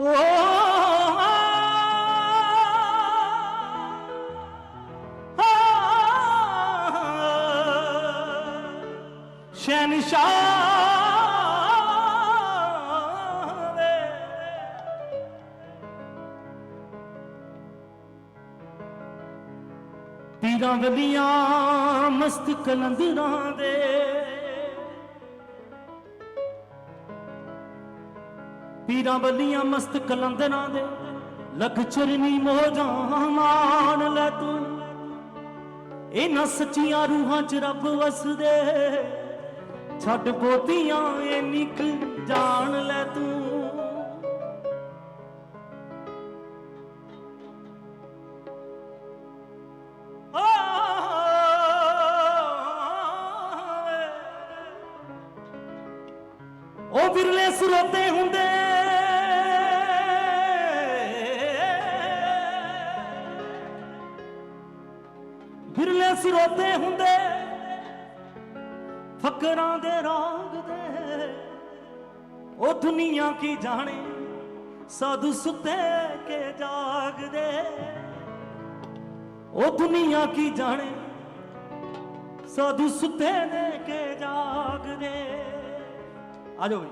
ਓ ਸ਼ਹਿਨशाह ਵੇ ਪੀਰਾਂ ਵਲੀਆਂ ਮਸਤ ਕਲੰਦਰਾਂ ਦੇ। ਪੀਰਾਂ ਵਲੀਆਂ ਮਸਤ ਕਲੰਦਰਾਂ ਦੇ ਲਖ ਚਰਨੀ ਮੋਜਾਂ ਮਾਣ ਲੈ ਤੂੰ। ਇਹਨਾਂ ਸੱਚੀਆਂ ਰੂਹਾਂ 'ਚ ਰੱਬ ਵਸਦੇ, ਛੱਡ ਪੋਤੀਆਂ ਇਹ ਨਿਕਲ ਜਾਣ ਲੈ ਤੂੰ। ਉਹ ਬਿਰਲੇ ਸਰੋਤੇ ਹੁੰਦੇ ਸਰੋਤੇ ਹੁੰਦੇ। ਫਕਰਾਂ ਦੇ ਰਾਗ ਦੇ ਉਹ ਦੁਨੀਆ ਕੀ ਜਾਣੇ। ਸਾਧੂ ਸੁੱਤੇ ਕੇ ਜਾਗਦੇ। ਉਹ ਦੁਨੀਆ ਕੀ ਜਾਣੇ। ਸਾਧੂ ਸੁੱਤੇ ਨੇ ਕੇ ਜਾਗਦੇ। ਆ ਜਾਓ ਬਈ।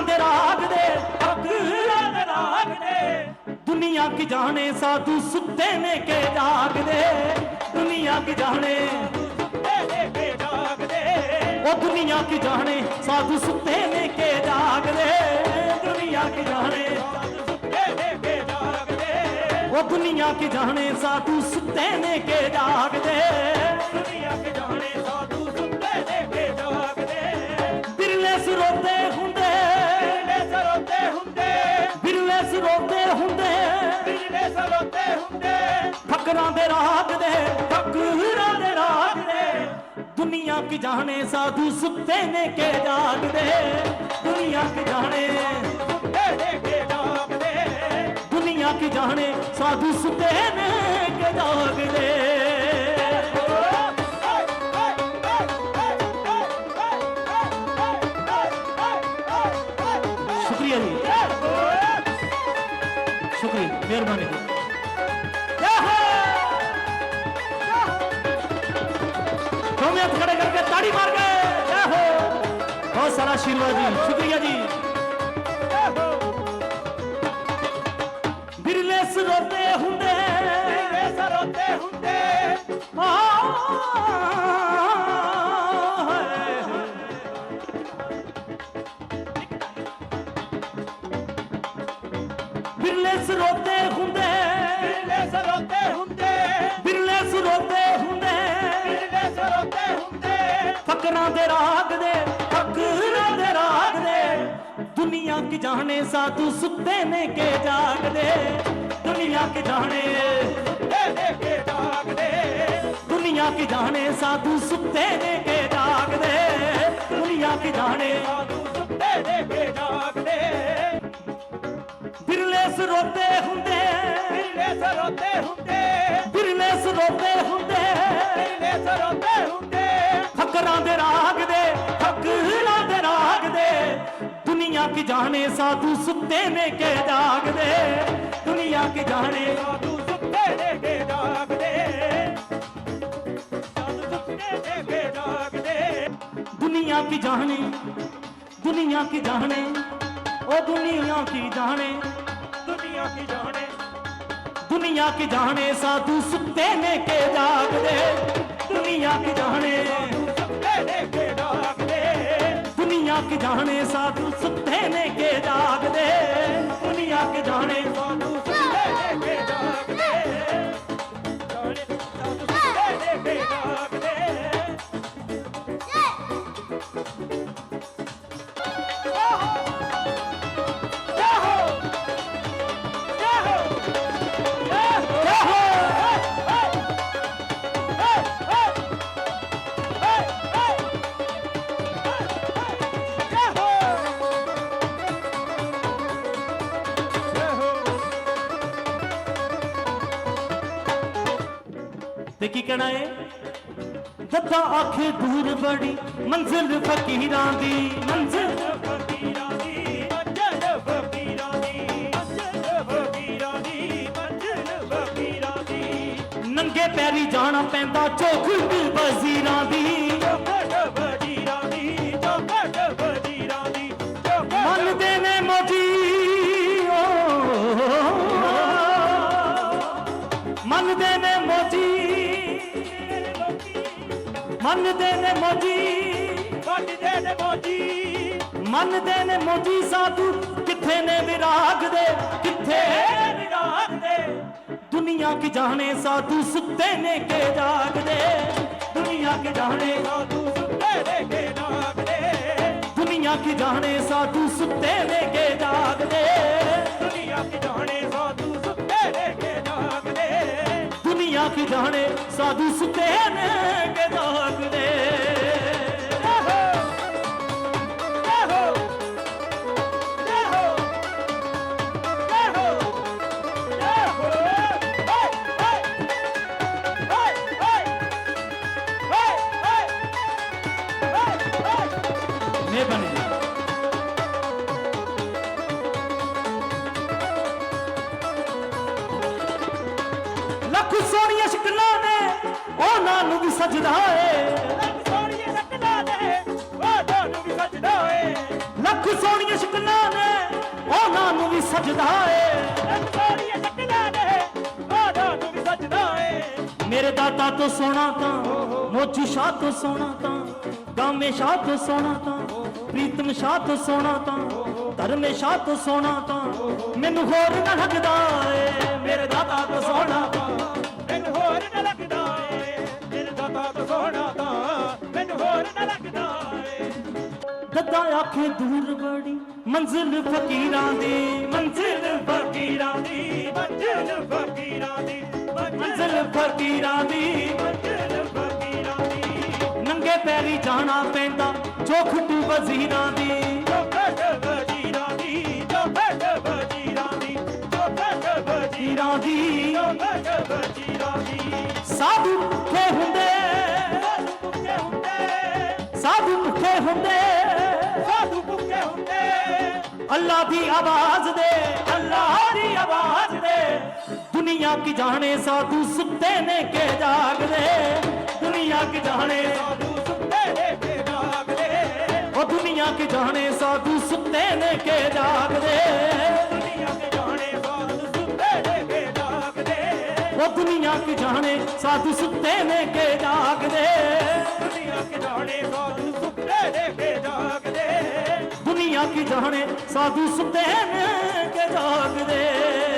ਫਕਰਾਂ ਦੇ ਰਾਗ ਦੇ ਫਕਰਾਂ ਦੇ ਰਾਗ ਦੇ। ਦੁਨੀਆ ਕੀ ਜਾਣੇ, ਸਾਧੂ ਸੁੱਤੇ ਨੇ ਕੇ ਜਾਗਦੇ ਦੁਨੀਆ ਕੀ ਜਾਣੇ ਉਹ ਦੁਨੀਆ ਕੀ ਜਾਣੇ, ਸਾਧੂ ਸੁੱਤੇ ਨੇ ਕੇ ਜਾਗਦੇ ਦੁਨੀਆ ਕੀ ਜਾਣੇ, ਸੁੱਤੇ ਦੇ। ਉਹ ਦੁਨੀਆ ਕੀ ਜਾਣੇ, ਸਾਧੂ ਸੁੱਤੇ ਨੇ ਕੇ ਜਾਗਦੇ ਦੁਨੀਆ ਕੇ ਜਾਣੇ, ਸਾਧੂ ਫਕਰਾਂ ਦੇ ਰਾਗ ਦੇ ਫਕਰਾਂ ਦੇ ਰਾਗ ਦੇ। ਦੁਨੀਆ ਕੀ ਜਾਣੇ ਸਾਧੂ ਸੁੱਤੇ ਨੇ ਕੇ ਜਾਗਦੇ ਦੁਨੀਆ ਕੀ ਜਾਣੇ ਕੇ ਜਾਗਦੇ ਦੁਨੀਆ ਕੀ ਜਾਣੇ ਸਾਧੂ ਸੁੱਤੇ ਨੇ ਕੇ ਜਾਗਦੇ ਦੋਵੇਂ ਹੱਥ ਖੜੇ ਕਰਕੇ ਤਾੜੀ ਮਾਰ ਕੇ ਜੈ ਹੋ ਬਹੁਤ ਸਾਰਾ ਆਸ਼ੀਰਵਾਦ ਜੀ ਸ਼ੁਕਰੀਆ ਜੀ ਬਿਰਲੇ ਸਰੋਤੇ ਹੁੰਦੇ ਸਰੋਤੇ ਹੁੰਦੇ ਬਿਰਲੇ ਸਰੋਤੇ ਫਕਰਾਂ ਦੇ ਰਾਗ ਦੇ, ਫਕਰਾਂ ਦੇ ਰਾਗ ਦੇ। ਦੁਨੀਆ ਕੀ ਜਾਣੇ ਸਾਧੂ ਸੁੱਤੇ ਨੇ ਕੇ ਜਾਗਦੇ ਦੁਨੀਆ ਕਿ ਜਾਣੇ ਸੁੱਤੇ ਦੇ ਕੇ ਜਾਗਦੇ ਦੁਨੀਆ ਕੀ ਜਾਣੇ ਸਾਧੂ ਸੁੱਤੇ ਨੇ ਕੇ ਜਾਗਦੇ ਦੁਨੀਆ ਕਿ ਜਾਣੇ ਸਾਧੂ ਫਕਰਾਂ ਦੇ ਰਾਗ ਦੇ। ਦੁਨੀਆ ਕੀ ਜਾਣੇ ਸਾਧੂ ਸੁੱਤੇ ਨੇ ਕੇ ਜਾਗਦੇ ਦੁਨੀਆ ਕੀ ਜਾਣੇ ਸਾਧੂ ਸੁੱਤੇ ਦੇ ਕੇ ਜਾਗਦੇ ਸਾਧੂ ਸੁੱਤੇ ਦੇ ਕੇ ਜਾਗਦੇ ਦੁਨੀਆ ਕੀ ਜਾਣੇ, ਦੁਨੀਆ ਕੀ ਜਾਣੇ ਉਹ ਦੁਨੀਆ ਕੀ ਜਾਣੇ। ਦੁਨੀਆ ਕੀ ਜਾਣੇ, ਦੁਨੀਆ ਕੀ ਜਾਣੇ ਸਾਧੂ ਸੁੱਤੇ ਨੇ ਕੇ ਜਾਗਦੇ ਦੁਨੀਆ ਕੀ ਜਾਣੇ। ਸੁੱਤੇ ਦੇ ਕੇ ਜਾਗਦੇ ਦੁਨੀਆ ਕੀ ਜਾਣੇ ਸਾਧੂ ਸੁੱਤੇ ਨੇ ਕੇ ਜਾਗਦੇ ਦੁਨੀਆ ਕਿ ਜਾਣੇ ਸਾਧੂ ਤੇ ਕੀ ਕਹਿਣਾ ਏ? ਦੱਦਾ ਆਖੇ ਦੂਰ ਬੜੀ ਮੰਜ਼ਿਲ ਫਕੀਰਾਂ ਦੀ, ਮੰਜ਼ਿਲ ਫਕੀਰਾਂ ਦੀ, ਮੰਜ਼ਿਲ ਫਕੀਰਾਂ ਦੀ, ਮੰਜ਼ਿਲ ਫਕੀਰਾਂ ਦੀ, ਮੰਜ਼ਿਲ ਫਕੀਰਾਂ ਦੀ। ਨੰਗੇ ਪੈਰੀ ਜਾਣਾ ਪੈਂਦਾ ਚੌਖਟ ਵਜ਼ੀਰਾਂ ਦੀ। ਚੌਕਟ ਮੰਨਦੇ ਨੇ ਮੋਜੀ ਵੱਜਦੇ ਨੇ ਮੋਜੀ ਮੰਨਦੇ ਨੇ ਮੋਜੀ ਸਾਧੂ। ਕਿੱਥੇ ਨੇ ਵਿਰਾਗ ਦੇ? ਕਿੱਥੇ? ਵਿਰਾਗ ਦੇ? ਦੁਨੀਆ ਕੀ ਜਾਣੇ ਸਾਧੂ ਸੁੱਤੇ ਨੇ ਕੇ ਜਾਗਦੇ ਦੁਨੀਆ ਕੀ ਜਾਣੇ ਸਾਧੂ ਸੁੱਤੇ ਦੇ ਕੇ ਨਾਗਦੇ ਦੁਨੀਆ ਕੀ ਜਾਣੇ ਸਾਧੂ ਸੁੱਤੇ ਨੇ ਕੇ ਜਾਗਦੇ ਦੁਨੀਆ ਕੀ ਜਾਣੇ ਸਾਧੂ ਦੁਨੀਆ ਜਾਣੇ ਸਾਧੂ ਸੁੱਤੇ ਨੇ ਕੇ ਜਾਗਦੇ ਆਹੋ ਆਹੋ ਆਹੋ ਆਹੋ ਆਹੋ ਸਜਦਾ ਏ। ਸ਼ਕਲਾਂ ਵੀ ਸਜਦਾ ਲੱਖ ਸੋਹਣੀਆਂ ਸ਼ਕਲਾਂ ਨੇ ਉਹਨਾਂ ਨੂੰ ਵੀ ਸਜਦਾ ਏ। ਸੋਹਣੀਏ ਸ਼ਕਲਾਂ ਦੇ ਉਹ ਤੁਹਾਨੂੰ ਵੀ ਸਜਦਾ ਏ। ਮੇਰੇ ਦਾਤਾ ਤੋਂ ਸੋਹਣਾ ਤਾਂ ਮੋਚੀ ਸ਼ਾਹ ਤੋਂ ਸੋਹਣਾ ਤਾਂ ਗਾਮੇ ਸ਼ਾਹ ਤੋਂ ਸੋਹਣਾ ਤਾਂ ਪ੍ਰੀਤਮ ਸ਼ਾਹ ਤੋਂ ਸੋਹਣਾ ਤਾਂ ਧਰਮੇ ਸ਼ਾਹ ਤੋਂ ਸੋਹਣਾ ਤਾਂ ਮੈਨੂੰ ਹੋਰ ਨਾ ਲੱਗਦਾ ਏ। ਮੇਰੇ ਦਾਤਾ ਤੋਂ ਸੋਹਣਾ ਤਾਂ ਮੈਨੂੰ ਹੋਰ ਨਾ ਲੱਗਦਾ ਦੱਦਾ ਆਖੇ ਦੂਰ ਬੜੀ ਮੰਜ਼ਿਲ ਫਕੀਰਾਂ ਦੀ ਮੰਜ਼ਿਲ ਫਕੀਰਾਂ ਦੀ ਮੰਜ਼ਿਲ ਫਕੀਰਾਂ ਦੀ ਮੰਜ਼ਿਲ ਫਕੀਰਾਂ ਦੀ ਮੰਜ਼ਿਲ ਫਕੀਰਾਂ ਦੀ। ਨੰਗੇ ਪੈਰੀ ਜਾਣਾ ਪੈਂਦਾ ਚੋਖਟ ਵਜ਼ੀਰਾਂ ਦੀ। ਚੌਕਟ ਵਜੀਰਾਂ ਦੀ ਚੌਕਟ ਵਜੀਰਾਂ ਦੀ ਚੌਕਟ ਵਜੀਰਾਂ ਵੀਰਾਂ ਦੀ ਚੌਕਟ ਵਜੀਰਾਂ ਦੀ। ਸਾਧੂ ਭੁੱਖੇ ਹੁੰਦੇ ਅੱਲਾ ਦੀ ਆਵਾਜ਼ ਦੇ, ਅੱਲਾ ਦੀ ਆਵਾਜ਼ ਦੇ। ਦੁਨੀਆ ਕੀ ਜਾਣੇ ਸਾਧੂ ਸੁੱਤੇ ਨੇ ਕੇ ਜਾਗਦੇ। ਦੁਨੀਆ ਕੀ ਜਾਣੇ ਸਾਧੂ ਸੁੱਤੇ ਦੇ ਕੇ ਜਾਗਦੇ। ਉਹ ਦੁਨੀਆ ਕੀ ਜਾਣੇ ਸਾਧੂ ਸੁੱਤੇ ਨੇ ਕੇ ਜਾਗਦੇ। ਦੁਨੀਆ ਕੇ ਜਾਣੇ ਸਾਧੂ ਸੁੱਤੇ ਦੇ ਕੇ ਜਾਗਦੇ। ਉਹ ਦੁਨੀਆ ਕੀ ਜਾਣੇ ਸਾਧੂ ਸੁੱਤੇ ਨੇ ਕੇ ਜਾਗਦੇ। ਦੁਨੀਆ ਕੇ ਜਾਣੇ ਸਾਧੂ ਸੁੱਤੇ ਦੇ ਕੇ ਜਾਗਦੇ ਕੀ ਜਾਣੇ ਸਾਧੂ ਸੁੱਤੇ ਨੇ ਕੇ ਜਾਗਦੇ।